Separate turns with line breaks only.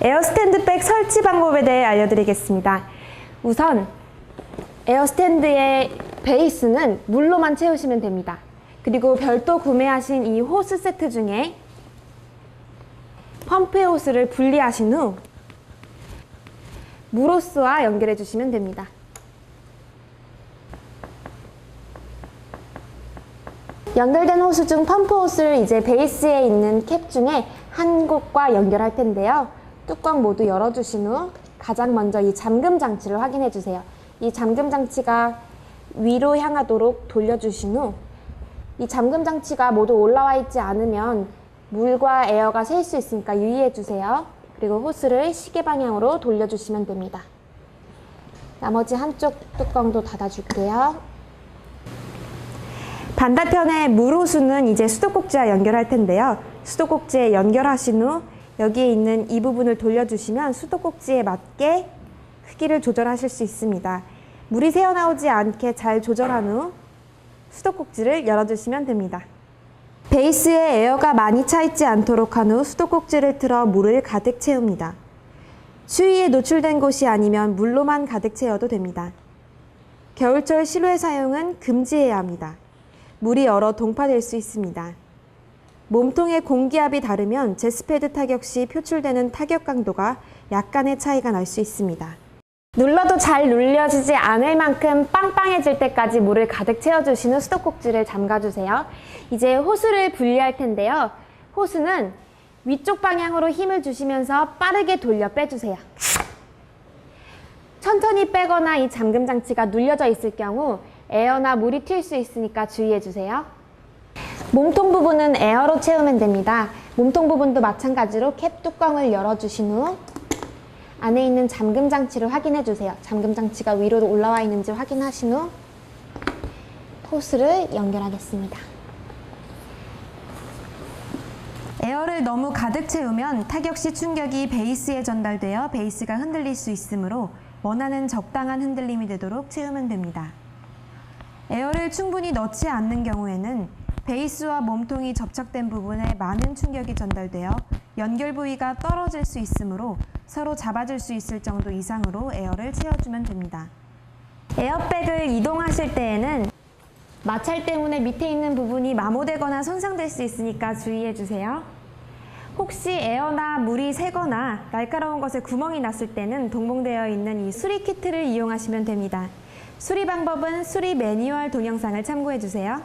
에어스탠드백 설치 방법에 대해 알려드리겠습니다. 우선 에어스탠드의 베이스는 물로만 채우시면 됩니다. 그리고 별도 구매하신 이 호스 세트 중에 펌프의 호스를 분리하신 후 물호스와 연결해 주시면 됩니다. 연결된 호스 중 펌프 호스를 이제 베이스에 있는 캡 중에 한 곳과 연결할 텐데요. 뚜껑 모두 열어주신 후 가장 먼저 이 잠금 장치를 확인해 주세요. 이 잠금 장치가 위로 향하도록 돌려주신 후 이 잠금 장치가 모두 올라와 있지 않으면 물과 에어가 셀 수 있으니까 유의해 주세요. 그리고 호스를 시계 방향으로 돌려주시면 됩니다. 나머지 한쪽 뚜껑도 닫아줄게요. 반대편의 물호수는 이제 수도꼭지와 연결할 텐데요. 수도꼭지에 연결하신 후 여기에 있는 이 부분을 돌려주시면 수도꼭지에 맞게 크기를 조절하실 수 있습니다. 물이 새어나오지 않게 잘 조절한 후 수도꼭지를 열어주시면 됩니다. 베이스에 에어가 많이 차 있지 않도록 한 후 수도꼭지를 틀어 물을 가득 채웁니다. 추위에 노출된 곳이 아니면 물로만 가득 채워도 됩니다. 겨울철 실외 사용은 금지해야 합니다. 물이 얼어 동파될 수 있습니다. 몸통의 공기압이 다르면 제스패드 타격 시 표출되는 타격 강도가 약간의 차이가 날 수 있습니다. 눌러도 잘 눌려지지 않을 만큼 빵빵해질 때까지 물을 가득 채워주신 후 수도꼭지를 잠가주세요. 이제 호스를 분리할 텐데요. 호스는 위쪽 방향으로 힘을 주시면서 빠르게 돌려 빼주세요. 천천히 빼거나 이 잠금 장치가 눌려져 있을 경우 에어나 물이 튈 수 있으니까 주의해 주세요. 몸통 부분은 에어로 채우면 됩니다. 몸통 부분도 마찬가지로 캡 뚜껑을 열어주신 후 안에 있는 잠금 장치를 확인해 주세요. 잠금 장치가 위로 올라와 있는지 확인하신 후 호스를 연결하겠습니다. 에어를 너무 가득 채우면 타격 시 충격이 베이스에 전달되어 베이스가 흔들릴 수 있으므로 원하는 적당한 흔들림이 되도록 채우면 됩니다. 에어를 충분히 넣지 않는 경우에는 베이스와 몸통이 접착된 부분에 많은 충격이 전달되어 연결 부위가 떨어질 수 있으므로 서로 잡아줄 수 있을 정도 이상으로 에어를 채워주면 됩니다. 에어백을 이동하실 때에는 마찰 때문에 밑에 있는 부분이 마모되거나 손상될 수 있으니까 주의해 주세요. 혹시 에어나 물이 새거나 날카로운 것에 구멍이 났을 때는 동봉되어 있는 이 수리 키트를 이용하시면 됩니다. 수리 방법은 수리 매뉴얼 동영상을 참고해 주세요.